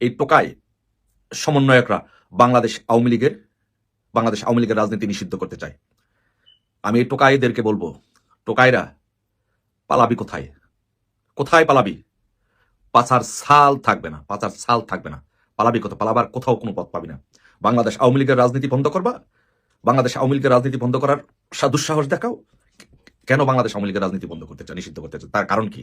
এই টোকায় সমন্বয়করা বাংলাদেশ আওয়ামী লীগের, বাংলাদেশ আওয়ামী লীগের রাজনীতি নিষিদ্ধ করতে চায়। আমি এই টোকাইদেরকে বলব, টোকাইরা পালাবি কোথায়? কোথায় পালাবি? পাচার সাল থাকবে না, পাচার সাল থাকবে না। পালাবি কোথাও পালাবার কোথাও কোনো পথ পাবি না। বাংলাদেশ আওয়ামী লীগের রাজনীতি বন্ধ করবা? বাংলাদেশ আওয়ামী লীগের রাজনীতি বন্ধ করার দুঃসাহস দেখাও? কেন বাংলাদেশ আওয়ামী লীগের রাজনীতি বন্ধ করতে চায়, নিষিদ্ধ করতে চায়? তার কারণ কি?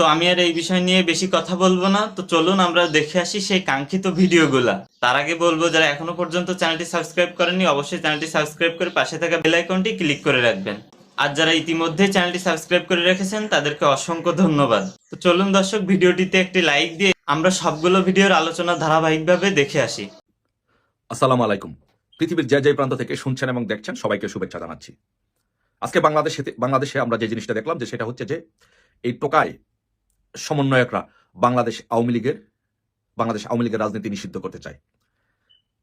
তো আমি আর এই বিষয় নিয়ে বেশি কথা বলব না। তো চলুন আমরা দেখে আসি সেই কাঙ্ক্ষিত ভিডিওগুলা। তার আগে বলব, যারা এখনও পর্যন্ত চ্যানেলটি সাবস্ক্রাইব করেননি, অবশ্যই চ্যানেলটি সাবস্ক্রাইব করে পাশে থাকা বেল আইকনটি ক্লিক করে রাখবেন। আর যারা ইতিমধ্যে চ্যানেলটি সাবস্ক্রাইব করে রেখেছেন, তাদেরকে অসংখ্য ধন্যবাদ। তো চলুন দর্শক, ভিডিওটিতে একটি লাইক দিয়ে আমরা সবগুলো ভিডিওর আলোচনা ধারাবাহিকভাবে দেখে আসি। আসসালামু আলাইকুম। পৃথিবীর যে যে প্রান্ত থেকে শুনছেন এবং দেখছেন, সবাইকে শুভেচ্ছা জানাচ্ছি। আজকে বাংলাদেশে বাংলাদেশে আমরা যে জিনিসটা দেখলাম যে সেটা হচ্ছে যে এই টোকায় সমন্বয়করা বাংলাদেশ আওয়ামী লীগের, বাংলাদেশ আওয়ামী লীগের রাজনীতি নিষিদ্ধ করতে চায়।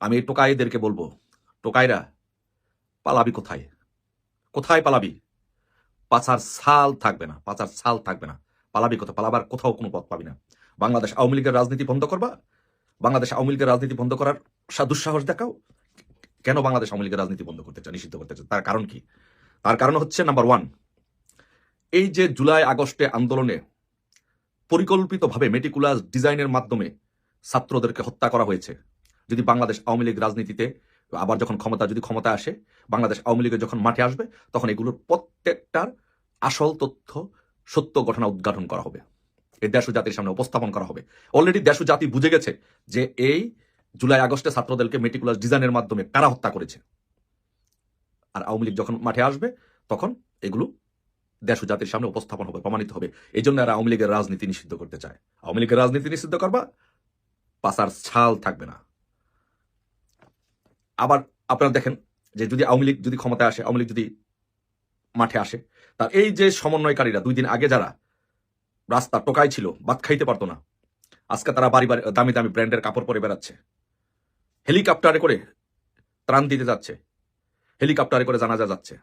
আমি টোকাইদেরকে বলব, টোকাইরা পালাবি কোথায়? কোথায় পালাবি? পাচার সাল থাকবে না, পাচার সাল থাকবে না। পালাবি কোথাও পালাবার কোথাও কোনো পথ পাবি না। বাংলাদেশ আওয়ামী লীগের রাজনীতি বন্ধ করবা? বাংলাদেশ আওয়ামী লীগের রাজনীতি বন্ধ করার দুঃসাহস দেখাও? কেন বাংলাদেশ আওয়ামী লীগের রাজনীতি বন্ধ করতে চায়, নিষিদ্ধ করতে চায়? তার কারণ কি? তার কারণ হচ্ছে নাম্বার ওয়ান এই যে জুলাই আগস্টে আন্দোলনে পরিকল্পিতভাবে মেটিকুলাস ডিজাইনের মাধ্যমে ছাত্রদেরকে হত্যা করা হয়েছে। যদি বাংলাদেশ আওয়ামী লীগ রাজনীতিতে আবার যখন ক্ষমতা, যদি ক্ষমতা আসে, বাংলাদেশ আওয়ামী লীগের যখন মাঠে আসবে, তখন এগুলোর প্রত্যেকটার আসল তথ্য, সত্য ঘটনা উদ্ঘাটন করা হবে। এই দেশ জাতির সামনে উপস্থাপন করা হবে। অলরেডি দেশ জাতি বুঝে গেছে যে এই জুলাই, আগস্টে ছাত্রদেরকে মেটিকুলাস ডিজাইনের মাধ্যমে কারা হত্যা করেছে। আর আওয়ামী লীগ যখন মাঠে আসবে, তখন এগুলো দেশ ও জাতির সামনে উপস্থাপন হবে, প্রমাণিত হবে। এই জন্য এরা আওয়ামী লীগের রাজনীতি নিষিদ্ধ করতে চায়। আওয়ামী লীগের রাজনীতি নিষিদ্ধ করবা পাসার ছাল থাকবে না। আবার আপনারা দেখেন যে যদি আওয়ামী লীগ যদি ক্ষমতায় আসে, আওয়ামী লীগ যদি মাঠে আসে, তার এই যে সমন্বয়কারীরা, দুই দিন আগে যারা রাস্তা টোকাই ছিল, ভাত খাইতে পারতো না, আজকে তারা বাড়ি বাড়ি, দামি দামি ব্র্যান্ডের কাপড় পরে বেড়াচ্ছে। হেলিকপ্টারে করে ত্রাণ দিতে যাচ্ছে। হেলিকপ্টারে করে জানাজা যাচ্ছে।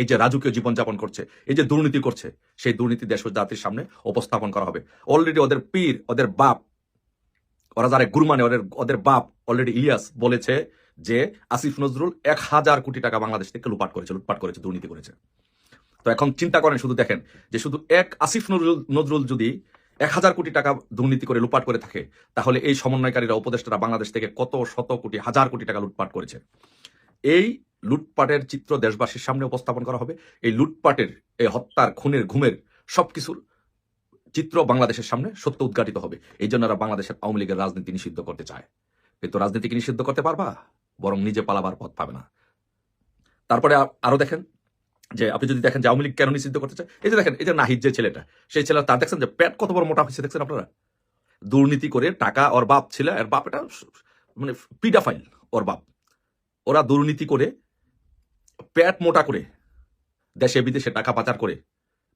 এই যে রাজকীয় জীবনযাপন করছে, এই যে দুর্নীতি করছে, সেই দুর্নীতি দেশ ও জাতির সামনে উপস্থাপন করা হবে। অলরেডি ওদের পীর, ওদের বাপ, ওরা যারা গুরু মানে ওদের ওদের বাপ অলরেডি ইলিয়াস বলেছে যে আসিফ নজরুল এক হাজার কোটি টাকা বাংলাদেশ থেকে লুটপাট করেছে লুটপাট করেছে, দুর্নীতি করেছে। তো এখন চিন্তা করেন শুধু দেখেন যে শুধু এক আসিফ নজরুল নজরুল যদি এক হাজার কোটি টাকা দুর্নীতি করে, লুটপাট করে থাকে, তাহলে এই সমন্বয়কারীরা, উপদেষ্টারা বাংলাদেশ থেকে কত শত কোটি, হাজার কোটি টাকা লুটপাট করেছে। এই লুটপাটের চিত্র দেশবাসীর সামনে উপস্থাপন করা হবে। এই লুটপাটের, এই হত্যার খুনের, ঘুমের সবকিছুর চিত্র বাংলাদেশের সামনে সত্য উদ্ঘাটিত হবে। এই জন্য এরা বাংলাদেশের আওয়ামী লীগের রাজনীতি নিষিদ্ধ করতে চায়। কিন্তু রাজনীতিকে নিষিদ্ধ করতে পারবা? বরং নিজে পালাবার পথ পাবে না। তারপরে আরও দেখেন যে, আপনি যদি দেখেন যে আওয়ামী লীগ কেন নিষিদ্ধ করতে চায়, এই যে দেখেন, এই যে নাহিদ যে ছেলেটা, সেই ছেলে তার দেখছেন যে পেট কত বড় মোটা হয়েছে, দেখছেন আপনারা? দুর্নীতি করে টাকা ওর বাপ ছিল এর বাপ এটা মানে পিডাফাইল ওর বাপ। ওরা দুর্নীতি করে প্যাট মোটা করে, দেশে বিদেশে টাকা পাচার করে,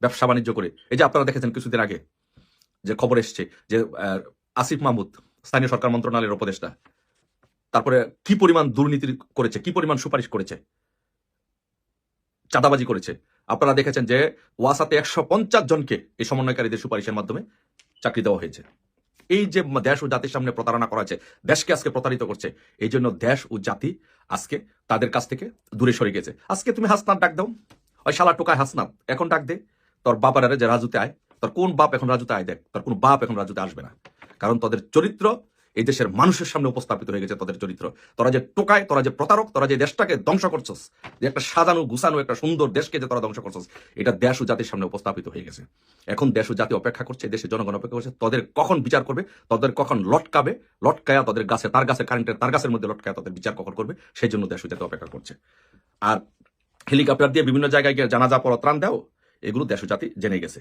ব্যবসা বাণিজ্য করে। এই যে আপনারা দেখেছেন কিছুদিন আগে যে খবর এসছে যে আসিফ মাহমুদ, স্থানীয় সরকার মন্ত্রণালয়ের উপদেষ্টা, তারপরে কি পরিমাণ দুর্নীতি করেছে, কি পরিমাণ সুপারিশ করেছে, চাঁদাবাজি করেছে। আপনারা দেখেছেন যে ওয়াসাতে একশো পঞ্চাশ জনকে এই সমন্বয়কারীদের সুপারিশের মাধ্যমে চাকরি দেওয়া হয়েছে। এই যে দেশ ও জাতির সামনে প্রতারণা করা হয়েছে, দেশকে আজকে প্রতারিত করছে, এই জন্য দেশ ও জাতি আজকে তাদের কাছ থেকে দূরে সরে গেছে। আজকে তুমি হাসনাত ডাক দাও। ওই শালা টোকায় হাসনাত, এখন ডাক দে। তোর বাবার যে রাজুতে আয়, তোর কোন বাপ এখন রাজুতে আয় দেখ, তোর কোন বাপ এখন রাজুতে আসবে না। কারণ তাদের চরিত্র এই দেশের মানুষের সামনে উপস্থাপিত হয়ে গেছে তোদের চরিত্র। তোরা যে টোকায়, তোরা যে প্রতারক, তোরা যে দেশটাকে ধ্বংস করছস, যে একটা সাজানো, গুছানো, একটা সুন্দর দেশকে যে তোরা ধ্বংস করছস, এটা দেশ ও জাতির সামনে উপস্থাপিত হয়ে গেছে। এখন দেশ ও জাতি অপেক্ষা করছে দেশের জনগণ অপেক্ষা করছে, তোদের কখন বিচার করবে, তোদের কখন লটকাবে, লটকায়া তাদের গাছে, তার গাছে কারেন্টের তার গাছের মধ্যে লটকায়া তাদের বিচার কখন করবে, সেই জন্য দেশ ও জাতি অপেক্ষা করছে। আর হেলিকপ্টার দিয়ে বিভিন্ন জায়গায় গিয়ে জানাজা পর ত্রাণ দাও, এগুলো দেশ জাতি জেনে গেছে।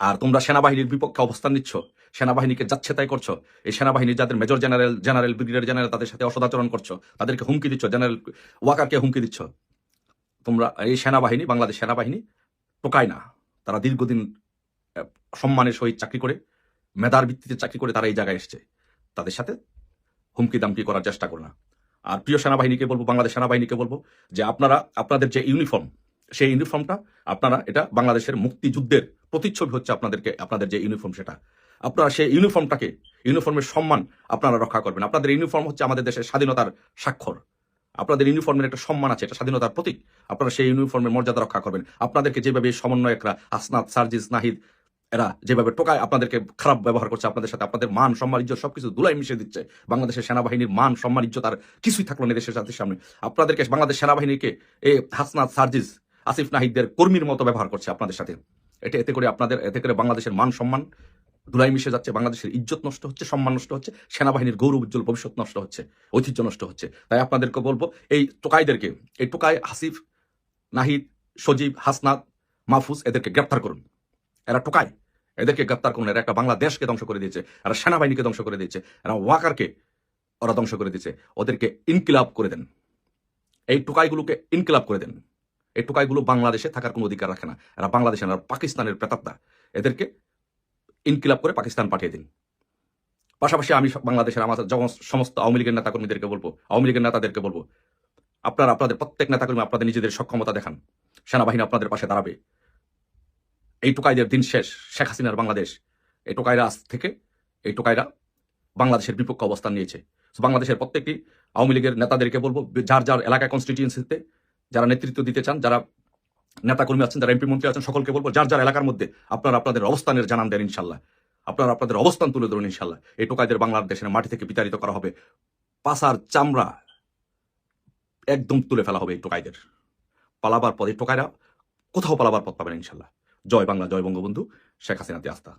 আর তোমরা সেনাবাহিনীর বিপক্ষে অবস্থান নিচ্ছ, সেনাবাহিনীকে যাচ্ছে তাই করছ, এই সেনাবাহিনী যাদের major general general, brigadier general তাদের সাথে অসদাচরণ করছ, তাদেরকে হুমকি দিচ্ছ, জেনারেল ওয়াকারকে হুমকি দিচ্ছ, তোমরা এই সেনাবাহিনী, বাংলাদেশ সেনাবাহিনী টোকায় না। তারা দীর্ঘদিন সম্মানের সহিত চাকরি করে, মেধার ভিত্তিতে চাকরি করে তারা এই জায়গায় এসছে। তাদের সাথে হুমকি দামকি করার চেষ্টা করো না। আর প্রিয় সেনাবাহিনীকে বলব, বাংলাদেশ সেনাবাহিনীকে বলব যে আপনারা, আপনাদের যে ইউনিফর্ম সেই ইউনিফর্মটা, আপনারা এটা বাংলাদেশের মুক্তিযুদ্ধের প্রতিচ্ছবি হচ্ছে আপনাদেরকে, আপনাদের যে ইউনিফর্ম সেটা। আপনারা সেই ইউনিফর্মটাকে, ইউনিফর্মের সম্মান আপনারা রক্ষা করবেন। আপনাদের ইউনিফর্ম হচ্ছে আমাদের দেশের স্বাধীনতার স্বাক্ষর। আপনাদের ইউনিফর্মের একটা সম্মান আছে, এটা স্বাধীনতার প্রতীক। আপনারা সেই ইউনিফর্মের মর্যাদা রক্ষা করবেন। আপনাদেরকে যেভাবে সমন্বয়করা আসনাদ, সার্জিস, নাহিদ, এরা যেভাবে টোকায়, আপনাদেরকে খারাপ ব্যবহার করছে, আপনাদের সাথে আপনাদের মান, সম্মান, ইজ্জত সবকিছু দুলাই মিশিয়ে দিচ্ছে। বাংলাদেশের সেনাবাহিনীর মান, সম্মান, ইজ্জত আর কিছুই থাকল না দেশের জাতির সামনে। আপনাদেরকে বাংলাদেশ সেনাবাহিনীকে এই হাসনাদ সার্জিস আসিফ নাহিদদের কর্মীর মতো ব্যবহার করছে আপনাদের সাথে। এটা এতে করে আপনাদের, এতে করে বাংলাদেশের মান সম্মান ধুলাই মিশে যাচ্ছে, বাংলাদেশের ইজ্জত নষ্ট হচ্ছে, সম্মান নষ্ট হচ্ছে, সেনাবাহিনীর গৌরব, উজ্জ্বল ভবিষ্যৎ নষ্ট হচ্ছে, ঐতিহ্য নষ্ট হচ্ছে। তাই আপনাদেরকে বলব, এই টোকাইদেরকে, এই টোকাই হাসিফ নাহিদ, সজীব হাসনাদ মাহফুজ, এদেরকে গ্রেপ্তার করুন। এরা টোকাই। এদেরকে গ্রেপ্তার করুন। এরা একটা বাংলাদেশকে ধ্বংস করে দিয়েছে। এরা সেনাবাহিনীকে ধ্বংস করে দিয়েছে। এরা ওয়াকারকে ওরা ধ্বংস করে দিয়েছে। ওদেরকে ইনকিলাব করে দেন। এই টোকাইগুলোকে ইনকিলাব করে দেন। এই টোকাইগুলো বাংলাদেশে থাকার কোনো অধিকার রাখে না। এরা বাংলাদেশে না পাকিস্তানের প্রেতাত্মা। এদেরকে ইনকিলাব করে পাকিস্তান পাঠিয়ে দিন। পাশাপাশি আমি বাংলাদেশের আমার সমস্ত আওয়ামী লীগের নেতাকর্মীদেরকে বলব, আওয়ামী লীগের নেতাদেরকে বলব, আপনারা আপনাদের প্রত্যেক নেতাকর্মী আপনাদের নিজেদের সক্ষমতা দেখান। সেনাবাহিনী আপনাদের পাশে দাঁড়াবে। এই টোকাইদের দিন শেষ। শেখ হাসিনার বাংলাদেশ। এই টোকাইরা আজ থেকে, এই টোকাইরা বাংলাদেশের বিপক্ষে অবস্থান নিয়েছে। বাংলাদেশের প্রত্যেকটি আওয়ামী লীগের নেতাদেরকে বলব, যার যার এলাকায় কনস্টিটিউয়েন্সিতে যারা নেতৃত্ব দিতে চান, যারা নেতাকর্মী আছেন, যারা এমপি মন্ত্রী আছেন, সকলকে বলব, যার যার এলাকার মধ্যে আপনারা আপনাদের অবস্থানের জানান দেন ইনশাল্লাহ। আপনারা আপনাদের অবস্থান তুলে ধরুন ইনশাল্লাহ। এই টোকাইদের বাংলাদেশের মাটি থেকে বিতাড়িত করা হবে। পাসার চামড়া একদম তুলে ফেলা হবে এই টোকাইদের। পালাবার পথ, এই টোকাইরা কোথাও পালাবার পথ পাবেন ইনশাল্লাহ। জয় বাংলা, জয় বঙ্গবন্ধু। শেখ হাসিনাতে আস্থা।